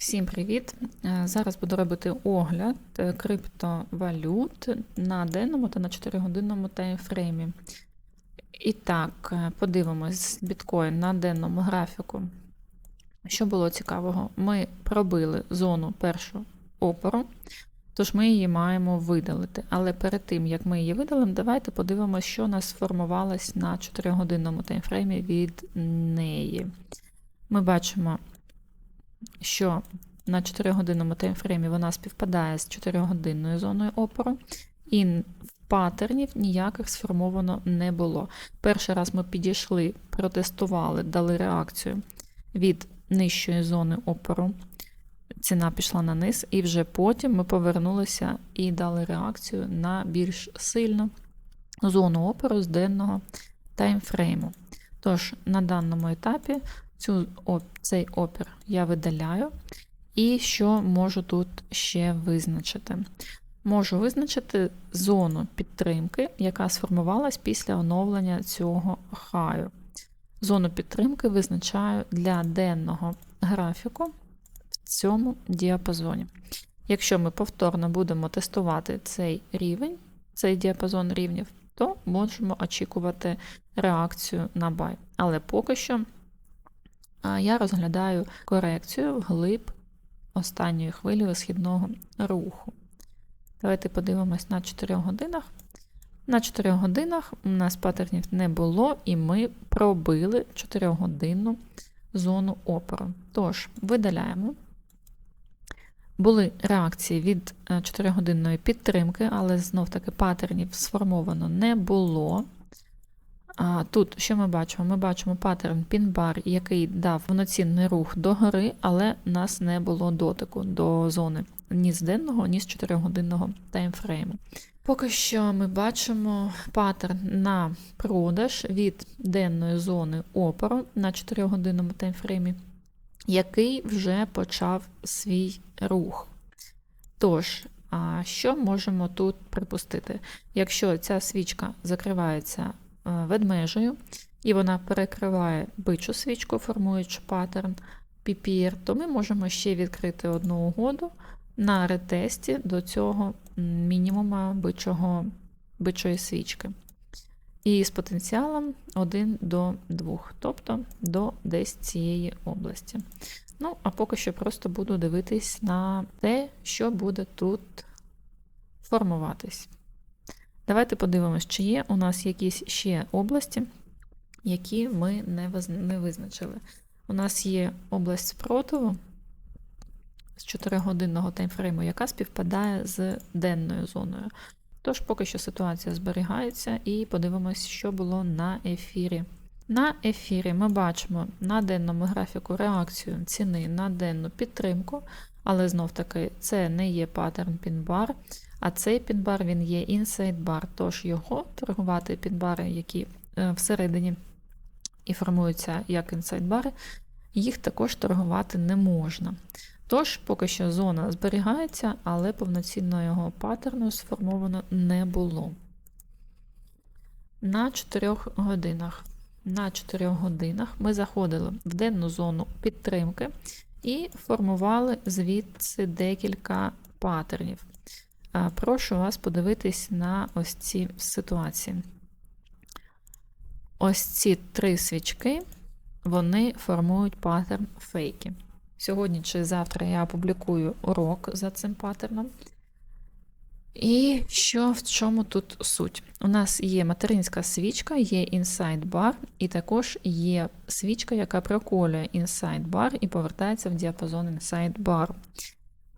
Всім привіт! Е, Зараз буду робити огляд е, криптовалют на денному та на 4-годинному таймфреймі. І так, е, подивимось біткоін на денному графіку. Що було цікавого? Ми пробили зону першу опору, тож ми її маємо видалити. Але перед тим, як ми її видалимо, давайте подивимося, що у нас сформувалось на 4-годинному таймфреймі від неї. Ми бачимо що на 4-годинному таймфреймі вона співпадає з 4-годинною зоною опору, і паттернів ніяких сформовано не було. Перший раз ми підійшли, протестували, дали реакцію від нижчої зони опору. Ціна пішла на низ, і вже потім ми повернулися і дали реакцію на більш сильну зону опору з денного таймфрейму. Тож, на даному етапі цю, цей опір я видаляю. І що можу тут ще визначити? Можу визначити зону підтримки, яка сформувалась після оновлення цього хаю. Зону підтримки визначаю для денного графіку в цьому діапазоні. Якщо ми повторно будемо тестувати цей рівень, цей діапазон рівнів, то можемо очікувати реакцію на бай. Але поки що я розглядаю корекцію вглиб останньої хвилі висхідного руху. Давайте подивимось на 4 годинах. На 4 годинах у нас паттернів не було, і ми пробили 4-годинну зону опору. Тож, видаляємо. Були реакції від 4-годинної підтримки, але знов-таки паттернів сформовано не було. Тут що ми бачимо? Ми бачимо паттерн пін-бар, який дав повноцінний рух догори, але у нас не було дотику до зони ні з денного, ні з 4-годинного таймфрейму. Поки що ми бачимо паттерн на продаж від денної зони опору на 4-годинному таймфреймі, який вже почав свій рух. Тож, що можемо тут припустити? Якщо ця свічка закривається ведмежею, і вона перекриває бичу свічку, формуючи паттерн PPR, то ми можемо ще відкрити одну угоду на ретесті до цього мінімума бичого, бичої свічки. І з потенціалом 1 до 2, тобто до десь цієї області. Ну, а поки що просто буду дивитись на те, що буде тут формуватись. Давайте подивимось, чи є у нас якісь ще області, які ми не визначили. У нас є область спротиву з 4-годинного таймфрейму, яка співпадає з денною зоною. Тож, поки що ситуація зберігається, і подивимось, що було на ефірі. На ефірі ми бачимо на денному графіку реакцію ціни на денну підтримку, але знов-таки це не є паттерн пін-бар. А цей пінбар він є bar, тож його торгувати пінбари, які е, всередині і формуються як inside бари, їх також торгувати не можна. Тож, поки що зона зберігається, але повноцінного його паттерну сформовано не було. На 4 годинах. На 4 годинах ми заходили в денну зону підтримки і формували звідси декілька паттернів. Прошу вас подивитись на ось ці ситуації. Ось ці три свічки, вони формують паттерн фейки. Сьогодні чи завтра я опублікую урок за цим паттерном. І що в чому тут суть? У нас є материнська свічка, є inside bar, і також є свічка, яка проколює inside bar і повертається в діапазон inside bar.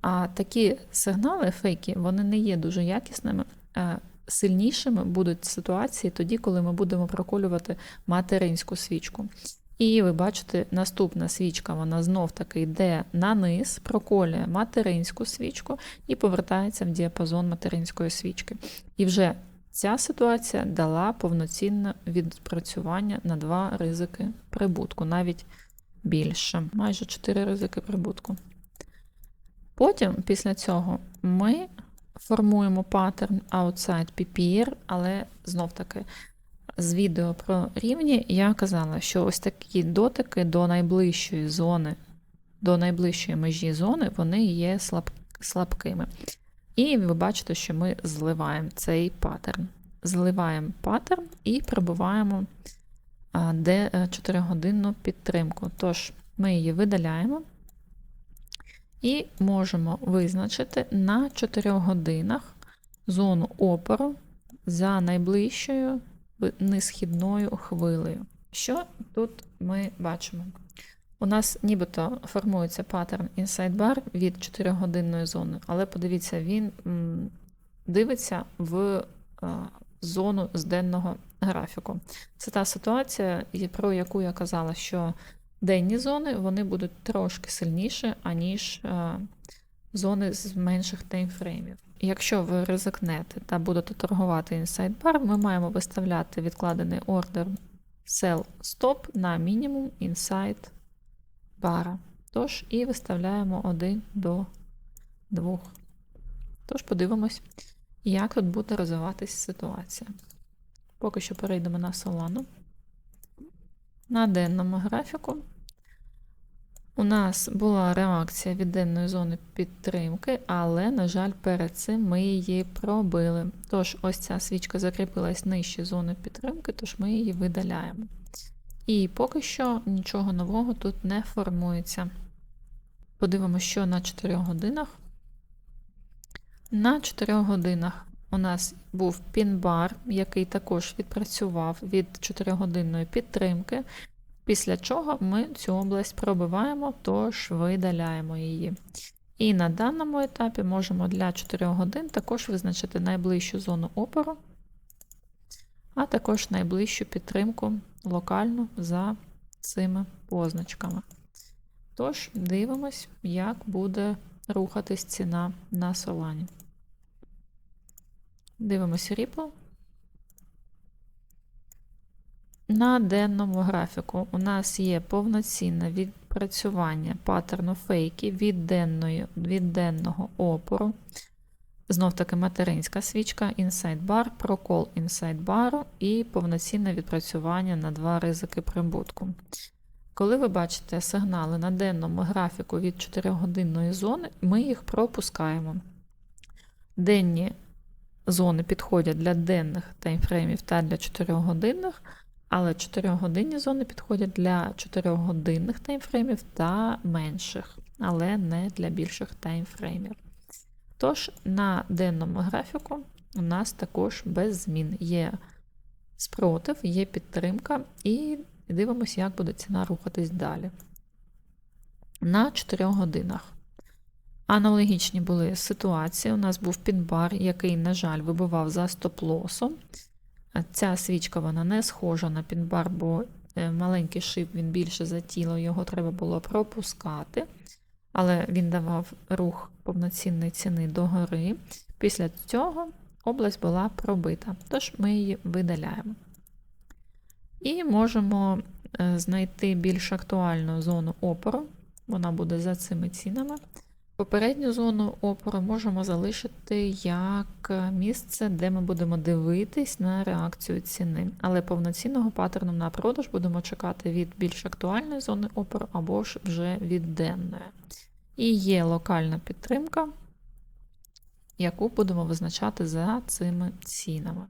А такі сигнали, фейки, вони не є дуже якісними. Сильнішими будуть ситуації тоді, коли ми будемо проколювати материнську свічку. І ви бачите, наступна свічка, вона знов-таки йде на низ, проколює материнську свічку і повертається в діапазон материнської свічки. І вже ця ситуація дала повноцінне відпрацювання на два ризики прибутку, навіть більше, майже 4 ризики прибутку. Потім, після цього, ми формуємо паттерн outside PPR, але знов-таки з відео про рівні я казала, що ось такі дотики до найближчої зони до найближчої межі зони, вони є слаб, слабкими. І ви бачите, що ми зливаємо цей паттерн. Зливаємо паттерн і пробиваємо де 4-годинну підтримку. Тож ми її видаляємо і можемо визначити на 4 годинах зону опору за найближчою несхідною хвилею. Що тут ми бачимо? У нас нібито формується паттерн Inside Bar від 4-годинної зони, але подивіться, він дивиться в зону з денного графіку. Це та ситуація, про яку я казала, що денні зони вони будуть трошки сильніші, аніж зони з менших таймфреймів. Якщо ви ризикнете та будете торгувати Inside Bar, ми маємо виставляти відкладений ордер Sell Stop на мінімум Inside бара. Тож, і виставляємо 1 до 2. Тож, подивимось, як тут буде розвиватись ситуація. Поки що перейдемо на Solana. На денному графіку у нас була реакція від денної зони підтримки, але, на жаль, перед цим ми її пробили. Тож, ось ця свічка закріпилась нижче зони підтримки, тож ми її видаляємо. І поки що нічого нового тут не формується. Подивимося, що на 4 годинах. На 4 годинах у нас був пін-бар, який також відпрацював від 4-годинної підтримки, після чого ми цю область пробиваємо, тож видаляємо її. І на даному етапі можемо для 4 годин також визначити найближчу зону опору, а також найближчу підтримку локально за цими позначками. Тож, дивимось, як буде рухатись ціна на Solana. Дивимось Ripple. На денному графіку у нас є повноцінне відпрацювання паттерну фейки від, денної, від денного опору. Знов таки материнська свічка Bar, прокол Bar і повноцінне відпрацювання на два ризики прибутку. Коли ви бачите сигнали на денному графіку від 4-годинної зони, ми їх пропускаємо. Денні зони підходять для денних таймфреймів та для 4-годинних, але 4-годинні зони підходять для 4-годинних таймфреймів та менших, але не для більших таймфреймів. Тож, на денному графіку у нас також без змін є спротив, є підтримка, і дивимося, як буде ціна рухатись далі. На 4 годинах. Аналогічні були ситуації. У нас був підбар, який, на жаль, вибивав за стоп-лосом. Ця свічка вона не схожа на підбар, бо е, маленький шип він більше за тіло, його треба було пропускати. Але він давав рух повноцінної ціни догори. Після цього область була пробита, тож ми її видаляємо. І можемо е, знайти більш актуальну зону опору, вона буде за цими цінами. Попередню зону опору можемо залишити як місце, де ми будемо дивитись на реакцію ціни. Але повноцінного паттерну на продаж будемо чекати від більш актуальної зони опору або ж вже від денної. І є локальна підтримка, яку будемо визначати за цими цінами.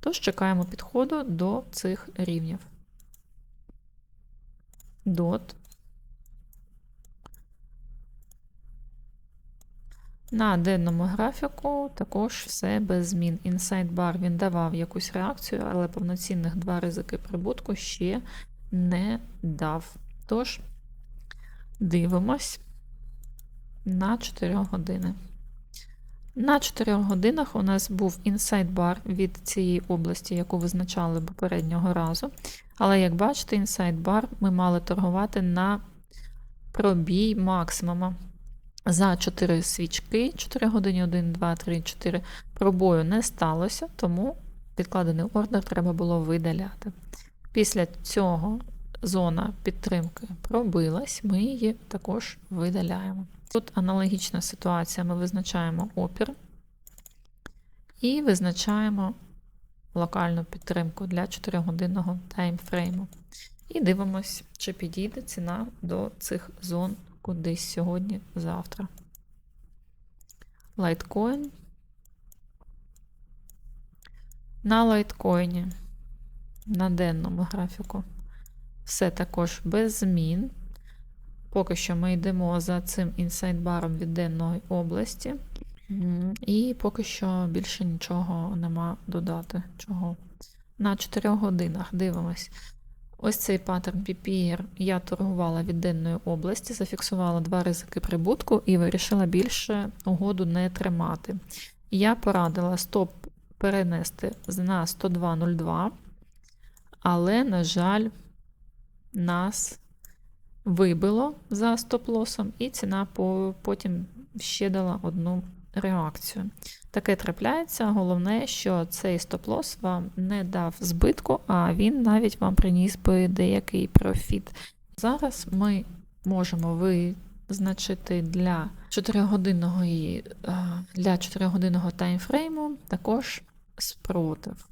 Тож чекаємо підходу до цих рівнів. DOT. На денному графіку також все без змін. Inside Bar він давав якусь реакцію, але повноцінних два ризики прибутку ще не дав. Тож, дивимось на 4 години. На 4 годинах у нас був інсайд бар від цієї області, яку визначали попереднього разу. Але, як бачите, інсайд бар ми мали торгувати на пробій максимума. За 4 свічки, 4 години, 1, 2, 3, 4 пробою не сталося, тому підкладений ордер треба було видаляти. Після цього зона підтримки пробилась, ми її також видаляємо. Тут аналогічна ситуація, ми визначаємо опір і визначаємо локальну підтримку для 4-годинного таймфрейму. І дивимось, чи підійде ціна до цих зон кудись сьогодні, завтра. Лайткоін. На лайткоїні, на денному графіку. Все також без змін. Поки що ми йдемо за цим інсайдбаром від денної області. І поки що більше нічого нема додати. Чого? На 4 годинах дивимось. Ось цей паттерн PPR я торгувала від денної області, зафіксувала два ризики прибутку і вирішила більше угоду не тримати. Я порадила стоп перенести на 102.02, але, на жаль, нас вибило за стоп-лосом, і ціна потім ще дала одну реакцію. Таке трапляється. Головне, що цей стоп-лос вам не дав збитку, а він навіть вам приніс би деякий профіт. Зараз ми можемо визначити для 4-годинного, е, для 4-годинного таймфрейму також спротив.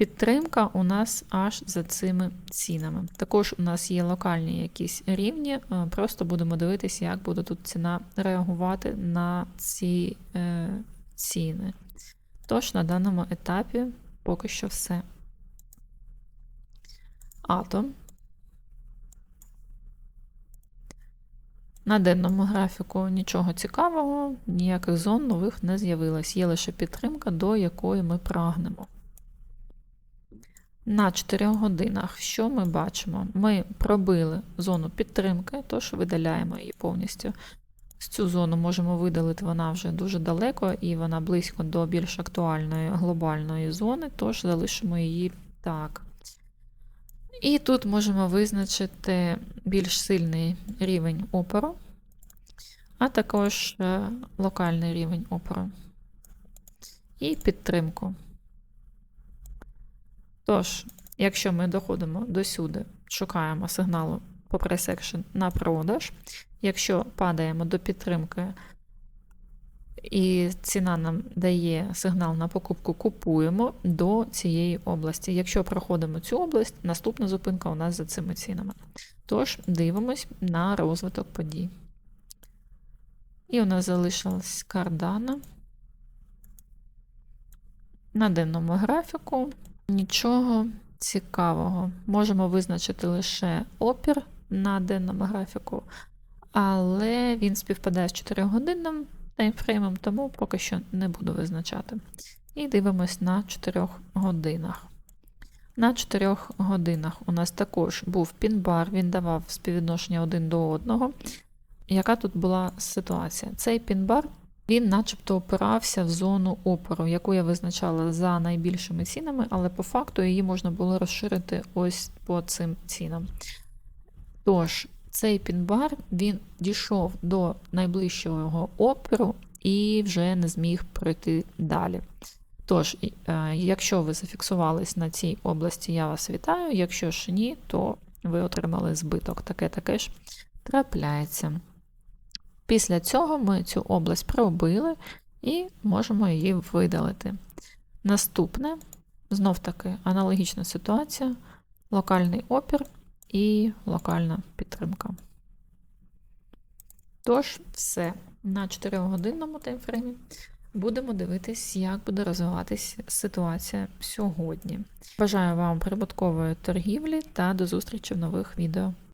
Підтримка у нас аж за цими цінами. Також у нас є локальні якісь рівні, е, просто будемо дивитися, як буде тут ціна реагувати на ці е, ціни. Тож на даному етапі поки що все. Атом. На денному графіку нічого цікавого, ніяких зон нових не з'явилось. Є лише підтримка, до якої ми прагнемо. На 4 годинах що ми бачимо? Ми пробили зону підтримки, тож видаляємо її повністю. З цю зону можемо видалити, вона вже дуже далеко і вона близько до більш актуальної глобальної зони, тож залишимо її так. І тут можемо визначити більш сильний рівень опору, а також е, локальний рівень опору і підтримку. Тож, якщо ми доходимо до сюди, шукаємо сигналу по пресекшн на продаж. Якщо падаємо до підтримки і ціна нам дає сигнал на покупку, купуємо до цієї області. Якщо проходимо цю область, наступна зупинка у нас за цими цінами. Тож дивимось на розвиток подій. І у нас залишилась кардана. На денному графіку нічого цікавого. Можемо визначити лише опір на денному графіку, але він співпадає з 4-годинним таймфреймом, тому поки що не буду визначати. І дивимось на 4 годинах. На 4 годинах у нас також був пін-бар, він давав співвідношення один до одного. Яка тут була ситуація? Цей пін-бар він начебто опирався в зону опору, яку я визначала за найбільшими цінами, але по факту її можна було розширити ось по цим цінам. Тож, цей пін-бар він дійшов до найближчого опору і вже не зміг пройти далі. Тож, е, якщо ви зафіксувались на цій області, я вас вітаю. Якщо ж ні, то ви отримали збиток. Таке таке ж трапляється. Після цього ми цю область пробили і можемо її видалити. Наступне, знов таки, аналогічна ситуація, локальний опір і локальна підтримка. Тож, все, на 4-годинному таймфреймі будемо дивитись, як буде розвиватися ситуація сьогодні. Бажаю вам прибуткової торгівлі та до зустрічі в нових відео.